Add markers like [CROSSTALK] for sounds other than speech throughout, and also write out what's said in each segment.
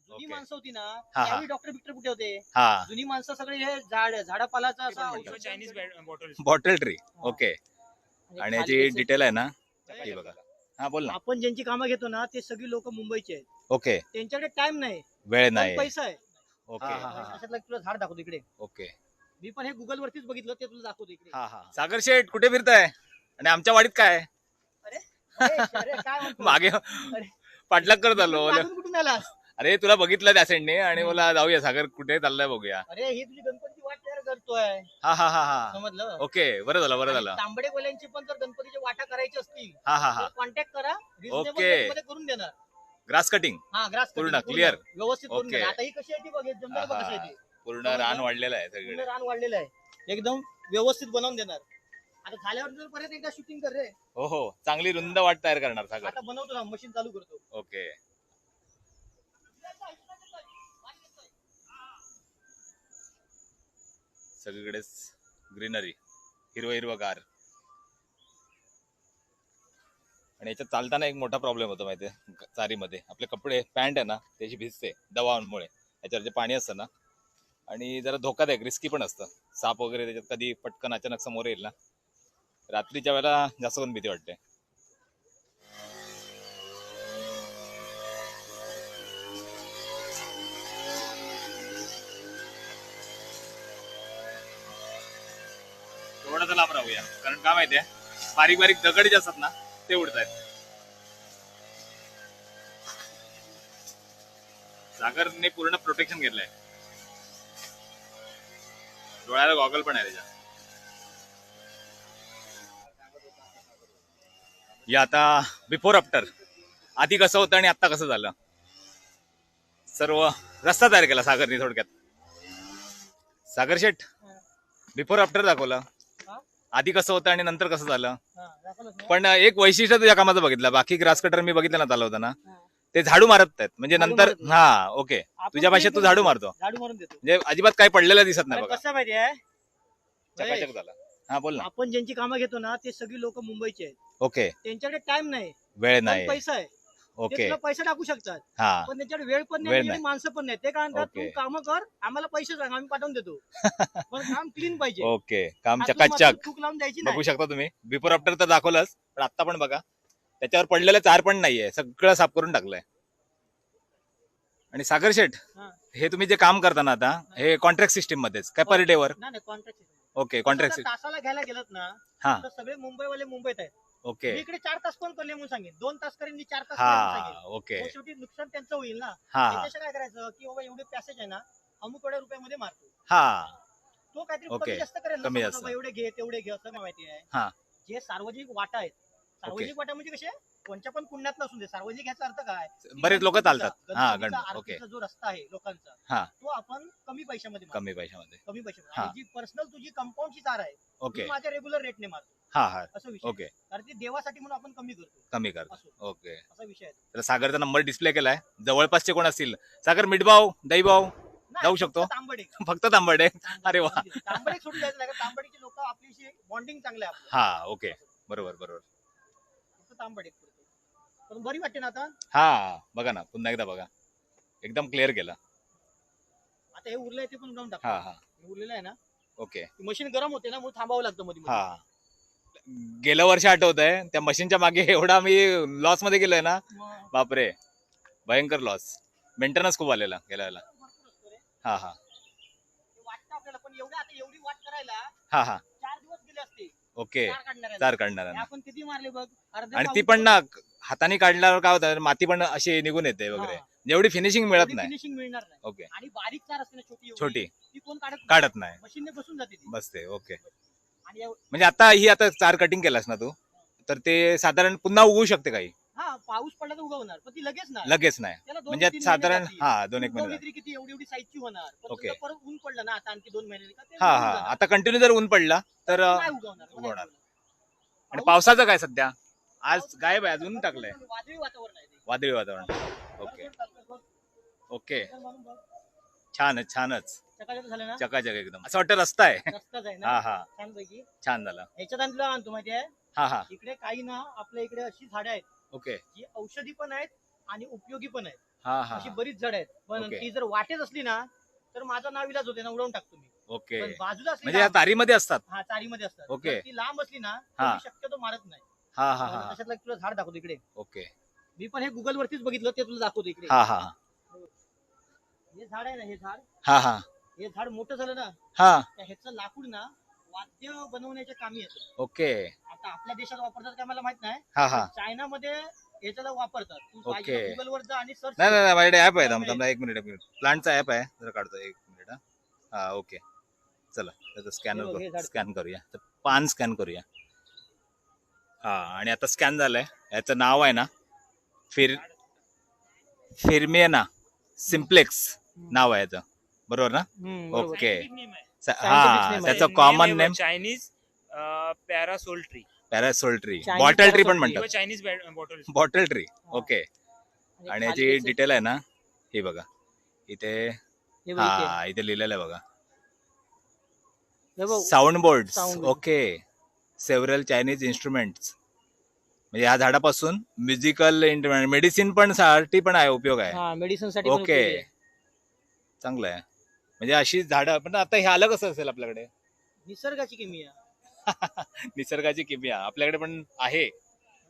जुनी. माणसं होती ना हा. त्यावेळी डॉक्टर बिक्टर कुठे होते? हा. जुनी माणसं सगळे हे झाड झाडापालाचं असं. औषध Chinese bottle bottle tree. Okay म्हणजे आणि खाली याची कसं- डिटेल आहे ना ही बघा. हा बोल ना. आपण ज्यांची कामं घेतो ना ते सगळी लोक मुंबईचे आहेत. ओके त्यांच्याकडे टाइम नाही. वेळ नाही. पैसा आहे. ओके हा, हा, हा. अशातलं तुला झाड दाखवतो इकडे. ओके मी पण हे गुगल वरतीच बघितलं ते तुला दाखवतो इकडे. हा हा. सागर शेठ कुठे फिरताय? आणि आमच्या वाडीत काय? अरे, अरे, काय म्हणतो? मागे पाठलाग करत आलो. कुठून आलास? अरे तुला बघितलं त्या साईडने आणि मला जाऊया सागर कुठे चाललाय बघूया. अरे ही तुझी गणपतीची वाट तयार करतोय. हा हा हा हा. समजलं? ओके बरं झालं बरं झालं. तांबडे कोल्यांची पण जर गणपतीच्या वाटा करायची असतील हा हा हा. कॉन्टॅक्ट करा. Reasonable okay. rate मध्ये करून देणार. ग्रास कटिंग हा ग्रास पूर्ण, clear. व्यवस्थित करून. देणार. आता ही कशी आहे ती बघ कशी आहे ती. पूर्ण? रान वाढलेलं आहे पूर्ण सगळीकडे. रान वाढलेलं आहे. एकदम व्यवस्थित बनवून देणार. आता झाल्यावर जर परत एकदा शूटिंग कर रे. हो हो. चांगली रुंद वाट तयार करणार सागर. आता बनवतो ना मशीन चालू करतो. ओके. सगळीकडेच ग्रीनरी हिरवं हिरवं गार. आणि याच्यात चालताना एक मोठा प्रॉब्लेम होतो माहिती आहे चारीमध्ये. आपले कपडे पॅन्ट आहे ना त्याची भिजते दवामुळे. याच्यावर जे पाणी असतं ना आणि जरा धोकादायक रिस्की पण असतं. साप वगैरे त्याच्यात कधी पटकन अचानक समोर येईल ना. रात्रीच्या वेळेला जास्त करून भीती वाटते. थोडं लांब राहूया. कारण काय माहितीये बारीक बारीक दगड जे असतात ना ते उडत आहेत सागरने पूर्ण प्रोटेक्शन घेतलंय. डोळ्याला गॉगल पण आहे त्याच्या. या आता बिफोर आफ्टर आधी कसं होतं आणि आता कसं झालं? सर्व रस्ता तयार केला सागरने थोडक्यात. सागर शेठ बिफोर आफ्टर दाखवलं? आधी कसं होतं आणि नंतर कसं झालं? पण एक वैशिष्ट्य तुझ्या कामाचं बघितलं. बाकी ग्रास कटर मी बघितलं ना चालवताना. ते झाडू मारत आहेत. म्हणजे नंतर. हा ओके तुझ्या भाषेत तू झाडू मारतो. म्हणजे अजिबात काही पडलेलं दिसत नाही अरे बघा. कसं माहितीये चकाचक झाला. हा बोल ना. आपण ज्यांची कामं घेतो ना ते सगळी लोक मुंबईचे आहेत. ओके त्यांच्याकडे टाइम नाही. वेळ नाही. पैसा आहे. ते ओके. तुला पैसे टाकू शकतात. हा. पण त्यांच्याकडे वेळ पण वेळ नाही. आणि. माणसं पण नाही. ते काय म्हणतात ओके. तू काम कर आम्हाला पैसे सांग आम्ही पाठवून देतो. [LAUGHS] पण काम क्लीन पाहिजे. ओके. काम आतून चकाचक चूक लावून द्यायची बघू नाही. शकता तुम्ही. बिफोर आफ्टर तर दाखवलंच पण आता पण बघा. त्याच्यावर पडलेलं चार पण नाहीये. सगळं साफ करून टाकलंय. आणि सागर शेठ हा. हे तुम्ही जे काम करता ना आता हे. कॉन्ट्रॅक्ट सिस्टीम मध्येच. काय पर डे वर? नाही नाही कॉन्ट्रॅक्ट ओके कॉन्ट्रॅक्ट तासाला घ्यायला गेलात ना हा. तर सगळे मुंबईवाले मुंबईत आहेत. ओके. मी इकडे चार तास कोण करले म्हणून सांगेन. दोन तास करेन मी चार तास करेन म्हणून हा सांगेन. ओके. मग शेवटी नुकसान त्यांचं होईल ना? हा त्याच्याशी काय करायचं की बाबा एवढे पॅसेज आहे ना अमुक एवढ्या रुपयामध्ये मारतो. हा. तो काहीतरी. कमी जास्त करेल ना, कमी समजा जास्त. बाबा एवढे घे तेवढे घे असं माहिती हा. आहे जे सार्वजनिक वाटा आहेत सार्वजनिक वाटा म्हणजे कसे? कोणत्या पण कुंडात नसून दे सार्वजनिक ह्याचा अर्थ काय? बरेच लोक चालतात. हा गण ओके. जो रस्ता आहे लोकांचा हा. तो आपण कमी पैशामध्ये मारतो. कमी पैशामध्ये. कमी हा. आणि जी पर्सनल तुझी कंपाऊंडची तार आहे ती ओके माझ्या रेग्युलर रेटने मारतो. हा हा. असं विषय ओके. कारण ती देवासाठी म्हणून आपण कमी करतो. कमी करतो. असो. ओके. असा विषय आहे. तर सागरचा नंबर डिस्प्ले केलाय. जवळपासचे कोण असतील? सागर मिठभाव दहीभाव नाही, जाऊ शकतो? तांबडे. [LAUGHS] फक्त तांबडे. अरे वा. तांबडे सोडून द्यायचं नाही कारण तांबडीचे लोक आपल्याशी बॉन्डिंग चांगलं आहे आपलं. हा ओके. बरोबर बरोबर. तांबडे पुरते. पण बरी वाटते ना आता. हा बघा ना पुन्हा एकदा बघा. एकदम क्लिअर केलं. आता हे उरलंय ते पण जाऊन टाक हा. हा उरलेलं आहे ना? ओके. मशीन गरम होते ना म्हणून थांबावं लागतं मध्ये हा. गेल्या वर्षी आठवत आहे त्या मशीनच्या मागे [LAUGHS] एवढा मी लॉसमध्ये गेलोय ना. बापरे. भयंकर लॉस मेंटेनन्स खूप आलेला गेल्या वेळेला. हा हा. वाटतं आपल्याला पण एवढं आता एवढी वाट करायला हा हा. चार दिवस गेले असते ओके. चार काढणार आपण किती मारले बघ? अर्धे आणि ती पण ना हाताने काढल्यावर काय होतं माती पण अशी निघून येते वगैरे. एवढी फिनिशिंग मिळत नाही. फिनिशिंग मिळणार नाही. ओके. आणि बारीक चार असते ना छोटी एवढी, छोटी. ती कोण काढत काढत नाही. मशीनने बसून जाते ती. बसते ओके. आणि एव- म्हणजे आता ही आता चार कटिंग केलास ना तू? तर ते साधारण पुन्हा उगवू शकते काही? पाऊस पडला तर उगवणार पण ती लगेच नाही. लगेच नाही. त्याला दोन म्हणजे तीन साधारण. हा दोन एक महिने किती एवढी एवढी साईजची होणार? पण ओके. परत ऊन पडलं ना आता आणखी दोन महिने का ते हा हा. आता कंटिन्यू जर ऊन पडला तर अं, नाही उगवणार नाही उगवणार. उगवणार. आणि पावसाचं काय सध्या? आज गायब आहे अजून टाकलंय. वादळी वातावरण आहे ते. वादळी वातावरण. ओके. ओके. म्हणून बघ. छानच छानच. चकाचक झालं ना? चकाचक एकदम. असं वाटतं रस्ता आहे. रस्ताच आहे हा ना? हा छानपैकी. छान झालं. ह्याच्यात आणि तुला आणतो माहिती आहे? हा हा. इकडे काही ना आपल्या इकडे अशी झाडं आहेत. ओके. जी औषधी पण आहेत आणि उपयोगी पण आहेत. हा हा अशी बरीच झाड आहेत. पण. ती जर वाटेत असली ना तर माझा नाव इलाज होते ना उडवून टाकतो मी. ओके. पण बाजूला असली म्हणजे ना तारीमध्ये असतात? हा चारीमध्ये असतात. ओके. जर ती लांब असली ना तर हा. मी शक्यतो मारत नाही. हा हा हा तशातलं एक तुला झाड दाखवतो इकडे. ओके. मी पण हे गुगल वरतीच बघितलं ते तुला दाखवतो इकडे. हा हा. हे झाड आहे ना हे झाड. हा हा. हे झाड मोठं झालं ना हा. तर ह्याचं लाकूड ना वाद्य बनवण्याच्या कामी येतं. ओके. आपल्या देशात वापरतात काय मला माहीत नाही. हा हा. चायनामध्ये याच्याला वापरतात. तू ओके. गुगल वर जा आणि सर्च नाही नाही नाही, माझ्याकडे ऍप आहे थांब थांबा एक मिनिट एक मिनिट प्लांटचा ऍप आहे. जरा काढतो एक मिनिट हा. हा ओके चला त्याचं हे बघ, हे स्कॅनर झाड. स्कॅन करूया. तर पान स्कॅन करूया. हा आणि आता स्कॅन झालंय. याचं नाव आहे ना फिर फिरमियना सिम्प्लेक्स नाव आहे याचं. बरोबर ना? ओके स- Scientific हा त्याचं common name Chinese parasol tree parasol tree. Chinese bottle tree पण म्हणतात. किंवा Chinese bottle bottle tree. Okay आणि खाली याची डिटेल आहे ना ही बघा. इथे हे बघ इथे. हा इथे लिहिलेलं आहे बघा. हे बघ, sound board Sound board. Okay several Chinese instruments म्हणजे या झाडापासून म्युझिकल मेडिसिन पण साठी पण आहे उपयोग आहे. हा मेडिसिनसाठी पण ओके उपयोगी आहे. चांगलं आहे. म्हणजे अशी झाडं पण आता हे आलं कसं असेल आपल्याकडे? निसर्गाची केमी आहे [LAUGHS] निसर्गाची किमिया. आपल्याकडे पण आहे.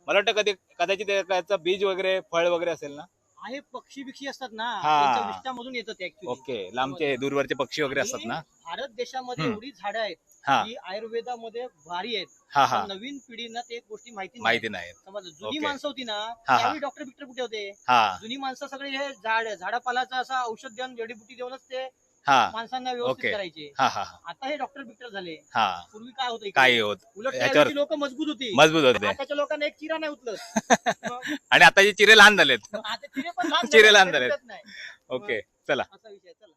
मला वाटतं कधी कदाचित त्याचं बीज वगैरे फळ वगैरे असेल ना? आहे पक्षी बिक्षी असतात ना. हा. त्यांच्या विष्टामधून येतं ते ऍक्च्युली ओके. लांबचे दूरवरचे पक्षी वगैरे असतात ना? भारत देशामध्ये हम्म. एवढी झाडं आहेत हा. की आयुर्वेदामध्ये भारी आहेत. हा हा. पण नवीन पिढीना ते गोष्टी माहिती नाही. माहिती नाही समजलं जुनी ओके. माणसं होती ना हा. त्यावेळी डॉक्टर बिक्टर कुठे होते? हा. जुनी माणसं सगळे हे झाड झाडापालाचं असं औषध देऊन जडीबुटी देऊनच ते हा. माणसांना व्यवस्थित. करायचे. हा हा हा. आता हे डॉक्टर बिक्टर झाले. हा. पूर्वी काय होतं? काही होत? उलट लोक मजबूत होती. मजबूत होते. आताच्या लोकांना एक चिरा नाही उचलत. मग [LAUGHS] आणि आताचे चिरे लहान झालेत. आता चिरे पण लहान [LAUGHS] चिरे झाले, लहान तरी झालेत. उचलत नाही. ओके चला. असा विषय आहे. चला.